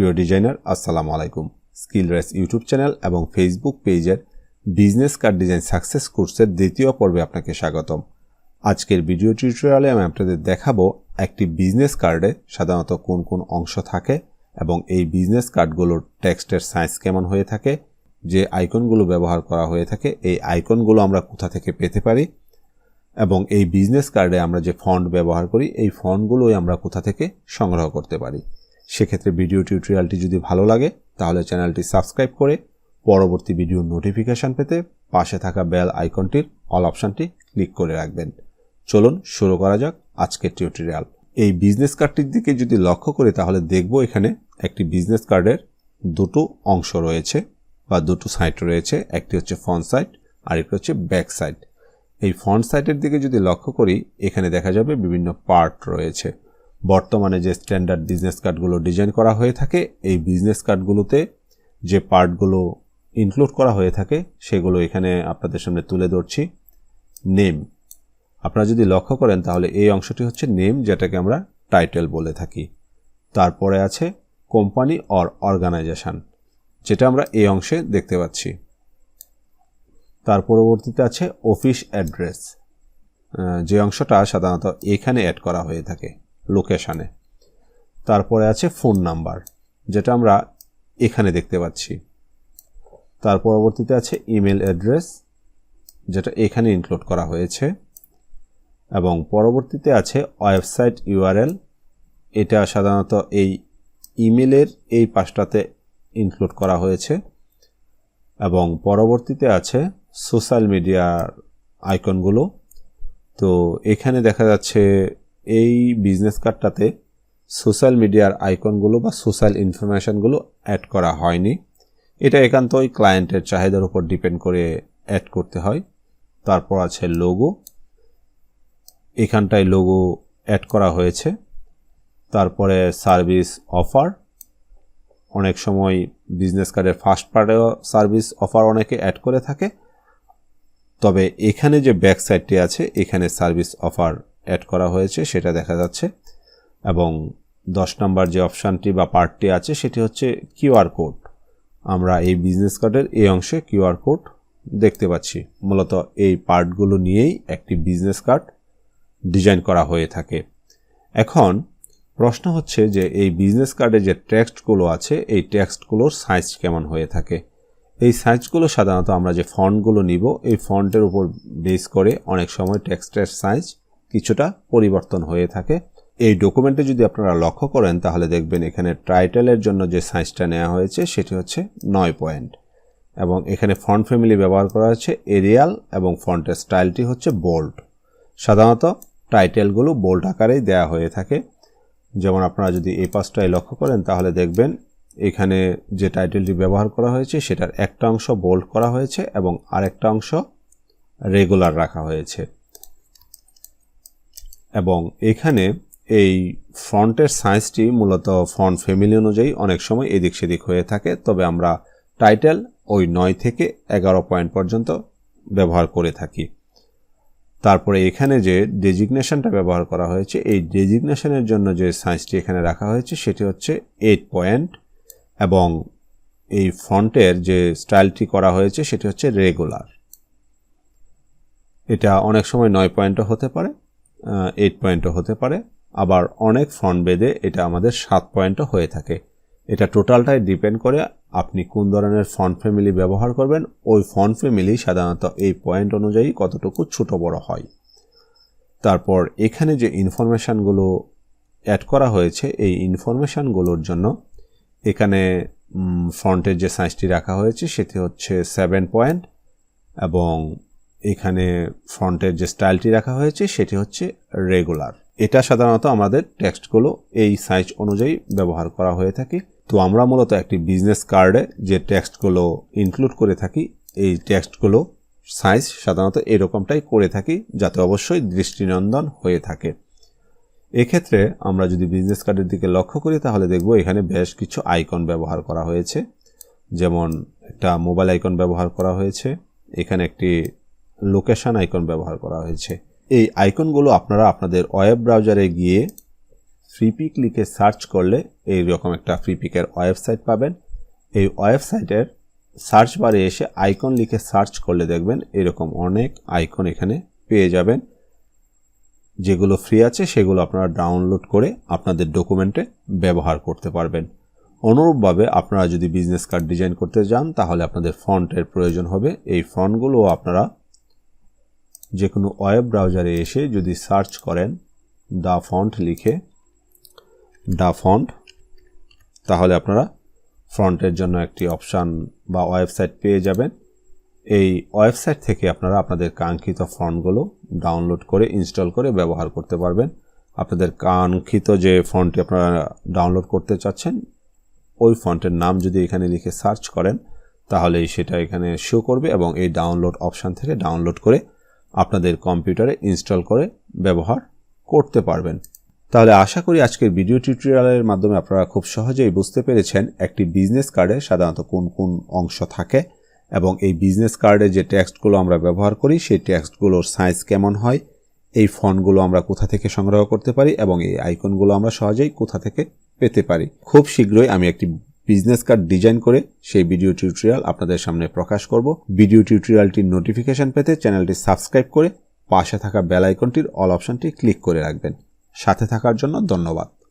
প্রিয় ডিজাইনার, আসসালামু আলাইকুম। স্কিল রেস ইউটিউব চ্যানেল এবং ফেসবুক পেজের বিজনেস কার্ড ডিজাইন সাকসেস কোর্সের দ্বিতীয় পর্বে আপনাকে স্বাগতম। আজকের ভিডিও টিউটোরিয়ালে আমি আপনাদের দেখাবো একটি বিজনেস কার্ডে সাধারণত কোন কোন অংশ থাকে এবং এই বিজনেস কার্ডগুলোর টেক্সটের সাইজ কেমন হয়ে থাকে, যে আইকনগুলো ব্যবহার করা হয়ে থাকে, এই আইকনগুলো আমরা কোথা থেকে পেতে পারি এবং এই বিজনেস কার্ডে আমরা যে ফন্ট ব্যবহার করি, এই ফন্টগুলোই আমরা কোথা থেকে সংগ্রহ করতে পারি। সেক্ষেত্রে ভিডিও টিউটোরিয়ালটি যদি ভালো লাগে, তাহলে চ্যানেলটি সাবস্ক্রাইব করে পরবর্তী ভিডিও নোটিফিকেশান পেতে পাশে থাকা বেল আইকনটির অল অপশানটি ক্লিক করে রাখবেন। চলুন শুরু করা যাক আজকের টিউটোরিয়াল। এই বিজনেস কার্ডটির দিকে যদি লক্ষ্য করি, তাহলে দেখব এখানে একটি বিজনেস কার্ডের দুটো অংশ রয়েছে বা দুটো সাইট রয়েছে। একটি হচ্ছে ফ্রন্ট সাইট আর একটি হচ্ছে ব্যাক সাইড। এই ফ্রন্ট সাইটের দিকে যদি লক্ষ্য করি, এখানে দেখা যাবে বিভিন্ন পার্ট রয়েছে। বর্তমানে যে স্ট্যান্ডার্ড বিজনেস কার্ডগুলো ডিজাইন করা হয়ে থাকে, এই বিজনেস কার্ডগুলোতে যে পার্টগুলো ইনক্লুড করা হয়ে থাকে, সেগুলো এখানে আপনাদের সামনে তুলে ধরছি। নেম আপনারা যদি লক্ষ্য করেন, তাহলে এই অংশটি হচ্ছে নেম যেটাকে আমরা টাইটেল বলে থাকি। তারপরে আছে কোম্পানি অর অর্গানাইজেশন যেটা আমরা এই অংশে দেখতে পাচ্ছি। তার পরবর্তীতে আছে অফিস অ্যাড্রেস যে অংশটা সাধারণত এখানে অ্যাড করা হয়ে থাকে। লোকেশানে। তারপরে আছে ফোন নাম্বার, যেটা আমরা এখানে দেখতে পাচ্ছি। তার পরবর্তীতে আছে ইমেল অ্যাড্রেস, যেটা এখানে ইনক্লুড করা হয়েছে। এবং পরবর্তীতে আছে ওয়েবসাইট ইউআরএল, এটা সাধারণত এই ইমেলের এই পাশটাতে ইনক্লুড করা হয়েছে। এবং পরবর্তীতে আছে সোশ্যাল মিডিয়ার আইকনগুলো। তো এখানে দেখা যাচ্ছে এই বিজনেস কার্ডটাতে সোশ্যাল মিডিয়ার আইকনগুলো বা সোশ্যাল ইনফরমেশানগুলো অ্যাড করা হয়নি। এটা একান্তই ক্লায়েন্টের চাহিদার উপর ডিপেন্ড করে অ্যাড করতে হয়। তারপর আছে লোগো এখানটায় লোগো অ্যাড করা হয়েছে। তারপরে সার্ভিস অফার অনেক সময় বিজনেস কার্ডের ফার্স্ট পার্টেও সার্ভিস অফার অনেকে অ্যাড করে থাকে। তবে এখানে যে ব্যাক সাইডটি আছে, এখানে সার্ভিস অফার অ্যাড করা হয়েছে, সেটা দেখা যাচ্ছে। এবং দশ নম্বর যে অপশানটি বা পার্টটি আছে, সেটি হচ্ছে কিউআর কোড। আমরা এই বিজনেস কার্ডের এই অংশে কিউআর কোড দেখতে পাচ্ছি। মূলত এই পার্টগুলো নিয়েই একটি বিজনেস কার্ড ডিজাইন করা হয়ে থাকে। এখন প্রশ্ন হচ্ছে যে এই বিজনেস কার্ডে যে টেক্সটগুলো আছে, এই টেক্সটগুলোর সাইজ কেমন হয়ে থাকে? এই সাইজগুলো সাধারণত আমরা যে ফন্টগুলো নিব, এই ফন্টের উপর বেস করে অনেক সময় টেক্সটের সাইজ কিছুটা পরিবর্তন হয়ে থাকে। এই ডকুমেন্টে যদি আপনারা লক্ষ্য করেন, তাহলে দেখবেন এখানে টাইটেলের জন্য যে সাইজটা নেওয়া হয়েছে, সেটি হচ্ছে নয় পয়েন্ট এবং এখানে ফন্ট ফ্যামিলি ব্যবহার করা হয়েছে এরিয়াল এবং ফন্টের স্টাইলটি হচ্ছে বোল্ড সাধারণত টাইটেলগুলো বোল্ড আকারেই দেয়া হয়ে থাকে। যেমন আপনারা যদি এই পাঁচটায় লক্ষ্য করেন, তাহলে দেখবেন এখানে যে টাইটেলটি ব্যবহার করা হয়েছে, সেটার একটা অংশ বোল্ড করা হয়েছে এবং আরেকটা অংশ রেগুলার রাখা হয়েছে। এবং এখানে এই ফ্রন্টের সাইজটি মূলত ফ্রন্ট ফ্যামিলি অনুযায়ী অনেক সময় এদিক সেদিক হয়ে থাকে। তবে আমরা টাইটেল ওই নয় থেকে এগারো পয়েন্ট পর্যন্ত ব্যবহার করে থাকি। তারপরে এখানে যে ডেজিগনেশনটা ব্যবহার করা হয়েছে, এই ডেজিগনেশনের জন্য যে সাইজটি এখানে রাখা হয়েছে, সেটি হচ্ছে এইট পয়েন্ট এবং এই ফন্টের যে স্টাইলটি করা হয়েছে, সেটি হচ্ছে রেগুলার এটা অনেক সময় নয় পয়েন্টও হতে পারে। এইট পয়েন্টও হতে পারে। আবার অনেক ফ্রন্ট বেদে এটা আমাদের সাত পয়েন্টও হয়ে থাকে। এটা টোটালটাই ডিপেন্ড করে আপনি কোন ধরনের ফন্ট ফ্যামিলি ব্যবহার করবেন। ওই ফন্ট ফ্যামিলি সাধারণত এই পয়েন্ট অনুযায়ী কতটুকু ছোট বড় হয়। তারপর এখানে যে ইনফরমেশানগুলো অ্যাড করা হয়েছে, এই ইনফরমেশানগুলোর জন্য এখানে ফ্রন্টের যে সাইজটি রাখা হয়েছে, সেটি হচ্ছে সেভেন পয়েন্ট এবং এখানে ফ্রন্টের যে স্টাইলটি রাখা হয়েছে, সেটি হচ্ছে রেগুলার এটা সাধারণত আমাদের টেক্সটগুলো এই সাইজ অনুযায়ী ব্যবহার করা হয়ে থাকে। তো আমরা মূলত একটি বিজনেস কার্ডে যে টেক্সটগুলো ইনক্লুড করে থাকি, এই টেক্সটগুলো সাইজ সাধারণত এরকমটাই করে থাকি, যাতে অবশ্যই দৃষ্টিনন্দন হয়ে থাকে। এক্ষেত্রে আমরা যদি বিজনেস কার্ডের দিকে লক্ষ্য করি, তাহলে দেখব এখানে বেশ কিছু আইকন ব্যবহার করা হয়েছে। যেমন একটা মোবাইল আইকন ব্যবহার করা হয়েছে। এখানে একটি লোকেশন আইকন ব্যবহার করা হয়েছে। এই আইকনগুলো আপনারা আপনাদের ওয়েব ব্রাউজারে গিয়ে ফ্রি পিক লিখে সার্চ করলে এই রকম একটা ফ্রি পিকের ওয়েবসাইট পাবেন। এই ওয়েবসাইটের সার্চ বারে এসে আইকন লিখে সার্চ করলে দেখবেন এরকম অনেক আইকন এখানে পেয়ে যাবেন। যেগুলো ফ্রি আছে সেগুলো আপনারা ডাউনলোড করে আপনাদের ডকুমেন্টে ব্যবহার করতে পারবেন। অনুরূপভাবে আপনারা যদি বিজনেস কার্ড ডিজাইন করতে যান তাহলে আপনাদের ফন্টের প্রয়োজন হবে। এই ফন্টগুলো আপনারা যে কোনো ওয়েব ব্রাউজারে এসে যদি সার্চ করেন দা ফন্ট লিখে দা ফন্ট, তাহলে আপনারা ফ্রন্টের জন্য একটি অপশান বা ওয়েবসাইট পেয়ে যাবেন। এই ওয়েবসাইট থেকে আপনারা আপনাদের কাঙ্ক্ষিত ফন্টগুলো ডাউনলোড করে, ইনস্টল করে ব্যবহার করতে পারবেন। আপনাদের কাঙ্ক্ষিত যে ফন্টটি আপনারা ডাউনলোড করতে চাচ্ছেন, ওই ফন্টের নাম যদি এখানে লিখে সার্চ করেন, তাহলেই সেটা এখানে শো করবে এবং এই ডাউনলোড অপশান থেকে ডাউনলোড করে আপনাদের কম্পিউটারে ইনস্টল করে ব্যবহার করতে পারবেন। তাহলে আশা করি আজকের ভিডিও টিউটোরিয়ালের মাধ্যমে আপনারা খুব সহজেই বুঝতে পেরেছেন একটি বিজনেস কার্ডে সাধারণত কোন কোন অংশ থাকে এবং এই বিজনেস কার্ডে যে টেক্সটগুলো আমরা ব্যবহার করি, সেই টেক্সটগুলোর সাইজ কেমন হয়, এই ফন্টগুলো আমরা কোথা থেকে সংগ্রহ করতে পারি এবং এই আইকনগুলো আমরা সহজেই কোথা থেকে পেতে পারি। খুব শীঘ্রই আমি একটি বিজনেস কার্ড ডিজাইন করে সেই ভিডিও টিউটোরিয়াল আপনাদের সামনে প্রকাশ করব। ভিডিও টিউটোরিয়ালটির নোটিফিকেশন পেতে চ্যানেলটি সাবস্ক্রাইব করে পাশে থাকা বেল আইকনটির অল অপশনটি ক্লিক করে রাখবেন। সাথে থাকার জন্য ধন্যবাদ।